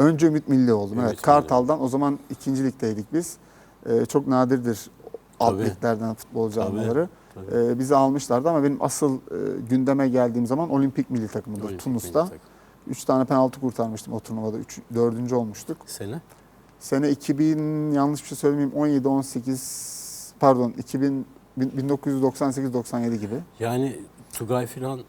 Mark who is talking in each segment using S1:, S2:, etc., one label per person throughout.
S1: Önce Ümit Milli oldum.
S2: Ümit
S1: evet.
S2: Milli.
S1: Kartal'dan o zaman ikinci ligdeydik biz. Ee, çok nadirdir alt
S2: Tabii.
S1: liglerden futbolcu
S2: Tabii.
S1: almaları.
S2: Tabii.
S1: Ee, bizi almışlardı ama benim asıl e, gündeme geldiğim zaman Olimpik milli takımında
S2: Olimpik
S1: Tunus'ta.
S2: milli takım.
S1: 3 tane penaltı kurtarmıştım o turnuvada. 3 4. olmuştuk.
S2: Sene?
S1: Sene 2000 yanlış bir şey söylemeyeyim 17 18 pardon 2000 1998 97 gibi.
S2: Yani Tugay filan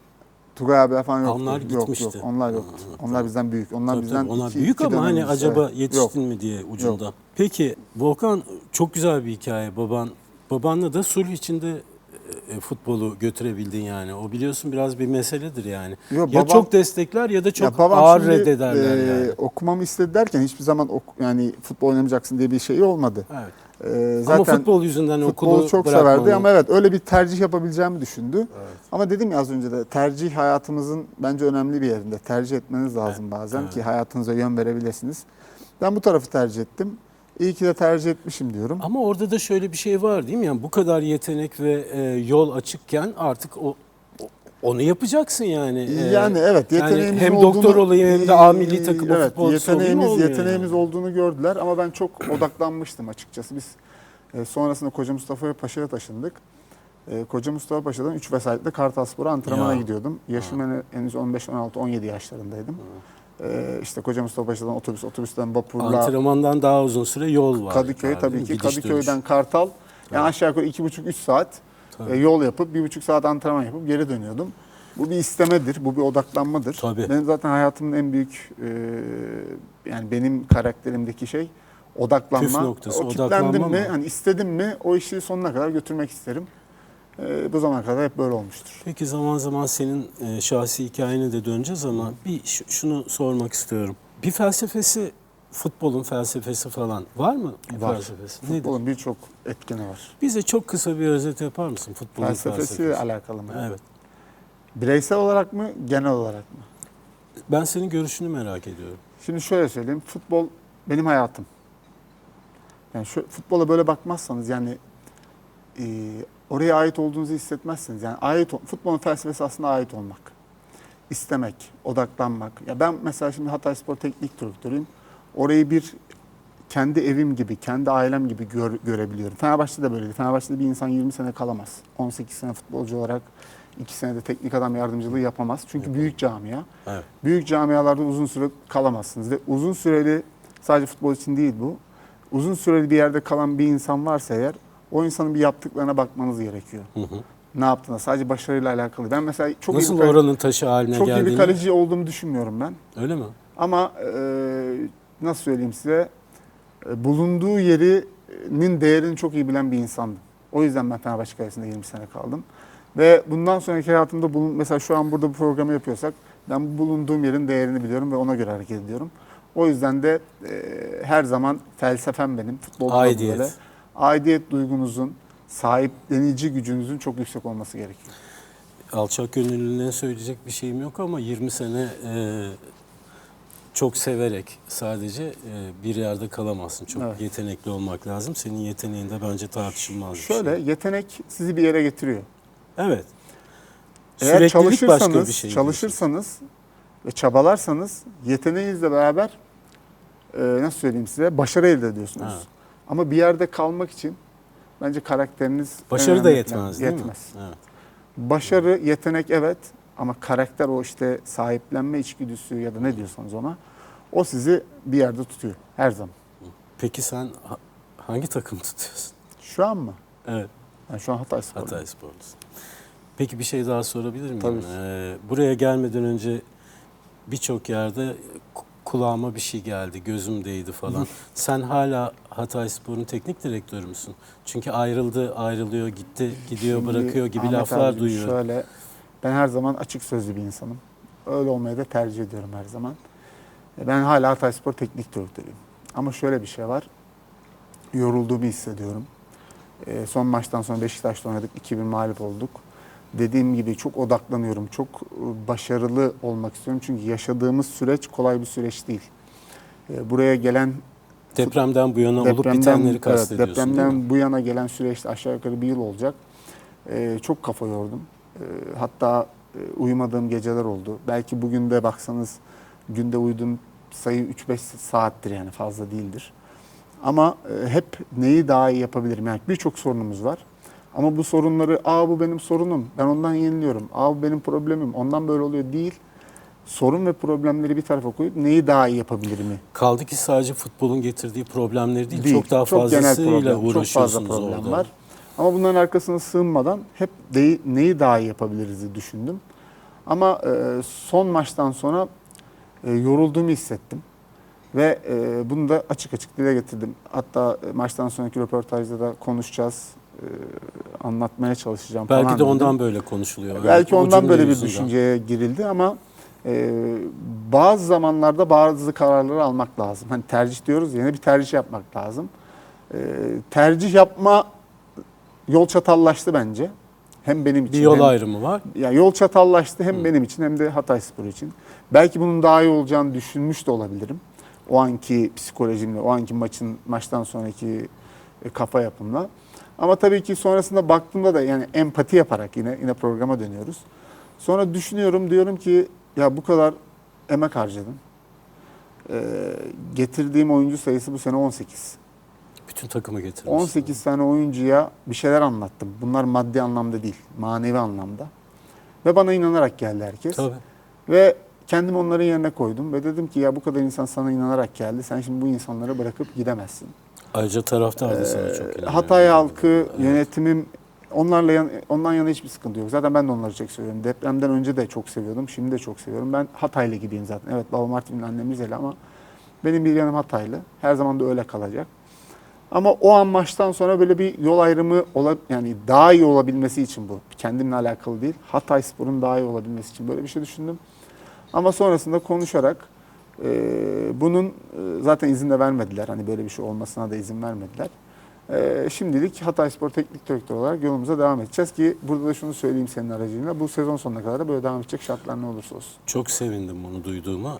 S1: Tugay abi falan yok.
S2: Onlar
S1: yok,
S2: gitmişti.
S1: Yok, onlar yok.
S2: Hı, hı,
S1: Onlar
S2: tabii.
S1: bizden büyük. Onlar
S2: Tabii,
S1: bizden
S2: tabii, onlar
S1: iki-
S2: büyük
S1: iki
S2: ama hani acaba yetiştin
S1: Yok.
S2: mi diye ucunda. Peki Volkan çok güzel bir hikaye. Baban babanla da sulh içinde e, futbolu götürebildin yani. O biliyorsun biraz bir meseledir yani.
S1: Yok,
S2: ya
S1: babam-
S2: çok destekler ya da çok
S1: Ya
S2: ağır
S1: şimdi,
S2: reddederler
S1: e,
S2: yani.
S1: Okumamı istedi derken hiçbir zaman ok- yani futbol oynamayacaksın diye bir şey olmadı.
S2: Evet.
S1: E,
S2: ama
S1: zaten
S2: futbol yüzünden
S1: futbolu
S2: okulu
S1: çok
S2: bırakmanı-
S1: severdi ama evet öyle bir tercih yapabileceğimi düşündü.
S2: Evet.
S1: Ama dedim ya az önce de tercih hayatımızın bence önemli bir yerinde. Tercih etmeniz lazım bazen
S2: evet.
S1: ki hayatınıza yön verebilirsiniz. Ben bu tarafı tercih ettim. İyi ki de tercih etmişim diyorum.
S2: Ama orada da şöyle bir şey var değil mi? Yani bu kadar yetenek ve e, yol açıkken artık o- onu yapacaksın yani. E,
S1: Yani evet
S2: yani
S1: yeteneğimiz
S2: hem
S1: olduğunu,
S2: doktor olayım hem de A milli takımı
S1: evet,
S2: futbolcusu olayım
S1: yeteneğimiz, yeteneğimiz
S2: yani.
S1: olduğunu gördüler ama ben çok odaklanmıştım açıkçası. Biz e, sonrasında Koca Mustafa Paşa'ya taşındık. E, Koca Mustafa Paşa'dan 3 vesayette Kartalspor'a antrenmana
S2: Ya.
S1: gidiyordum. Yaşım hani henüz 15, 16, 17 yaşlarındaydım. E, işte Koca Mustafa Paşa'dan otobüs, otobüsten vapurla
S2: Antrenmandan daha uzun süre yol var.
S1: Kadıköy tabii ki?
S2: Gidiş
S1: Kadıköy'den
S2: dönüş.
S1: Kartal yani aşağı yukarı 2,5-3 saat
S2: Tabii.
S1: e, yol yapıp 1,5 saat antrenman yapıp geri dönüyordum. Bu bir istemedir, bu bir odaklanmadır.
S2: Tabii.
S1: Benim zaten hayatımın en büyük e, yani benim karakterimdeki şey odaklanma.
S2: Püf noktası,
S1: o
S2: odaklanma
S1: kitlendim mi,
S2: mı?
S1: hani istedim mi o işi sonuna kadar götürmek isterim. E, bu zamana kadar hep böyle olmuştur.
S2: Peki zaman zaman senin e, şahsi hikayene de döneceğiz ama bir şunu sormak istiyorum. Bir felsefesi, futbolun felsefesi falan var mı? Bir
S1: Var.
S2: felsefesi.
S1: Futbolun birçok etkeni var.
S2: Bize çok kısa bir özet yapar mısın futbolun
S1: Felsefesiyle
S2: felsefesi?
S1: alakalı mı?
S2: Evet.
S1: Bireysel olarak mı, genel olarak mı?
S2: Ben senin görüşünü merak ediyorum.
S1: Şimdi şöyle söyleyeyim. Futbol benim hayatım. Yani şu futbola böyle bakmazsanız yani e, oraya ait olduğunuzu hissetmezsiniz. Yani ait ol- futbolun felsefesi aslında ait olmak. İstemek, odaklanmak. Ya ben mesela şimdi Hatay Spor Teknik Direktörüyüm. Orayı bir kendi evim gibi, kendi ailem gibi gör- görebiliyorum. Fenerbahçe'de de böyleydi. Fenerbahçe'de bir insan 20 sene kalamaz. 18 sene futbolcu olarak 2 senede teknik adam yardımcılığı yapamaz. Çünkü büyük camia
S2: Evet.
S1: büyük camialarda uzun süre kalamazsınız. Ve uzun süreli sadece futbol için değil bu. Uzun süreli bir yerde kalan bir insan varsa eğer o insanın bir yaptıklarına bakmanız gerekiyor.
S2: Hı hı.
S1: Ne yaptığına sadece başarıyla alakalı. Ben mesela çok
S2: Nasıl
S1: iyi bir,
S2: oranın taşı haline
S1: çok iyi bir
S2: geldiğini...
S1: kaleci olduğumu düşünmüyorum ben.
S2: Öyle mi?
S1: Ama e, nasıl söyleyeyim size e, bulunduğu yerinin değerini çok iyi bilen bir insandım. O yüzden ben Fenerbahçe Kalesi'nde 20 sene kaldım. Ve bundan sonraki hayatımda bulun, mesela şu an burada bu programı yapıyorsak ben bulunduğum yerin değerini biliyorum ve ona göre hareket ediyorum. O yüzden de e, her zaman felsefem benim. Futbolda da
S2: Aidiyet.
S1: böyle. Aidiyet duygunuzun, sahiplenici gücünüzün çok yüksek olması gerekiyor.
S2: Alçak gönüllülüğüne söyleyecek bir şeyim yok ama 20 sene e, çok severek sadece e, bir yerde kalamazsın. Çok
S1: Evet.
S2: yetenekli olmak lazım. Senin yeteneğin de bence tartışılmaz
S1: Şöyle
S2: şey.
S1: yetenek sizi bir yere getiriyor.
S2: Evet.
S1: Eğer çalışırsanız,
S2: başka bir şey.
S1: çalışırsanız ve çabalarsanız yeteneğinizle beraber e, nasıl söyleyeyim size başarı elde ediyorsunuz.
S2: Ha.
S1: Ama bir yerde kalmak için bence karakteriniz
S2: Başarı da
S1: önemli
S2: yetmez
S1: etmen.
S2: değil
S1: Yetmez.
S2: mi? Evet.
S1: Başarı, yetenek evet ama karakter o işte sahiplenme içgüdüsü ya da ne diyorsanız ona o sizi bir yerde tutuyor her zaman.
S2: Peki sen ha- hangi takım tutuyorsun?
S1: Şu an mı?
S2: Evet.
S1: Ben şu an Hatay Spor'um.
S2: Hatay Sporlusun. Peki bir şey daha sorabilir miyim?
S1: Tabii.
S2: Ee, buraya gelmeden önce birçok yerde ku- kulağıma bir şey geldi, gözüm değdi falan. Sen hala Hatay Spor'un teknik direktörü müsün? Çünkü ayrıldı, ayrılıyor, gitti, gidiyor,
S1: Şimdi
S2: bırakıyor gibi
S1: Ahmet
S2: laflar
S1: abicim
S2: duyuyorum.
S1: Şöyle, ben her zaman açık sözlü bir insanım. Öyle olmayı da tercih ediyorum her zaman. E, Ben hala Hatayspor teknik direktörüyüm. Ama şöyle bir şey var. Yorulduğumu hissediyorum. E, son maçtan sonra Beşiktaş'ta oynadık. 2000 mağlup olduk. Dediğim gibi çok odaklanıyorum. Çok e, başarılı olmak istiyorum. Çünkü yaşadığımız süreç kolay bir süreç değil. E, Buraya gelen
S2: Depremden bu yana olup bitenleri
S1: evet,
S2: kastediyorsun mi?
S1: depremden bu yana gelen süreçte aşağı yukarı bir yıl olacak. Ee, çok kafa yordum. Ee, hatta e, uyumadığım geceler oldu. Belki bugün de baksanız günde uyuduğum sayı 3-5 saattir yani fazla değildir. Ama e, hep neyi daha iyi yapabilirim? Yani birçok sorunumuz var. Ama bu sorunları, aa bu benim sorunum, ben ondan yeniliyorum, aa bu benim problemim, ondan böyle oluyor değil. Sorun ve problemleri bir tarafa koyup neyi daha iyi yapabilirim?
S2: Kaldı ki sadece futbolun getirdiği problemleri değil,
S1: Değil.
S2: çok daha
S1: genel
S2: fazlasıyla
S1: problem, Çok fazla
S2: uğraşıyorsunuz
S1: problem
S2: orada.
S1: var. Ama bunların arkasına sığınmadan hep de- neyi daha iyi yapabiliriz diye düşündüm. Ama e, son maçtan sonra e, yorulduğumu hissettim. Ve e, bunu da açık açık dile getirdim. Hatta e, maçtan sonraki röportajda da konuşacağız. e, anlatmaya çalışacağım falan
S2: Belki de
S1: dedim.
S2: ondan böyle konuşuluyor. Yani
S1: Belki ondan böyle bir
S2: yüzünden.
S1: düşünceye girildi ama e, bazı zamanlarda bazı kararları almak lazım. Hani tercih diyoruz yine bir tercih yapmak lazım. E, tercih yapma yol çatallaştı bence. Hem benim için
S2: Bir yol
S1: hem,
S2: ayrımı var.
S1: ya yol çatallaştı hem
S2: Hı.
S1: benim için hem de Hatayspor için. Belki bunun daha iyi olacağını düşünmüş de olabilirim. O anki psikolojimle, o anki maçın maçtan sonraki e, kafa yapımla. Ama tabii ki sonrasında baktığımda da yani empati yaparak yine yine programa dönüyoruz. Sonra düşünüyorum diyorum ki ya bu kadar emek harcadım. Ee, getirdiğim oyuncu sayısı bu sene 18.
S2: Bütün takımı getirmiş.
S1: 18 tane oyuncuya bir şeyler anlattım. Bunlar maddi anlamda değil, manevi anlamda. Ve bana inanarak geldi herkes.
S2: Tabii.
S1: Ve kendimi onların yerine koydum ve dedim ki ya bu kadar insan sana inanarak geldi. Sen şimdi bu insanları bırakıp gidemezsin.
S2: Ayrıca taraftar da sana çok inanıyor.
S1: Ee, Hatay halkı,
S2: Evet.
S1: yönetimim onlarla yan- ondan yana hiçbir sıkıntı yok. Zaten ben de onları çok seviyorum. Depremden önce de çok seviyordum. Şimdi de çok seviyorum. Ben Hataylı gibiyim zaten. Evet babam Artvinli annem Rizeli ama benim bir yanım Hataylı. Her zaman da öyle kalacak. Ama o an maçtan sonra böyle bir yol ayrımı ola, yani daha iyi olabilmesi için bu. Kendimle alakalı değil. Hatay Spor'un daha iyi olabilmesi için böyle bir şey düşündüm. Ama sonrasında konuşarak e, bunun e, zaten izin de vermediler. Hani böyle bir şey olmasına da izin vermediler. E, şimdilik Hatay Spor Teknik Direktör olarak yolumuza devam edeceğiz ki burada da şunu söyleyeyim senin aracılığıyla. Bu sezon sonuna kadar da böyle devam edecek şartlar ne olursa olsun.
S2: Çok sevindim bunu duyduğuma.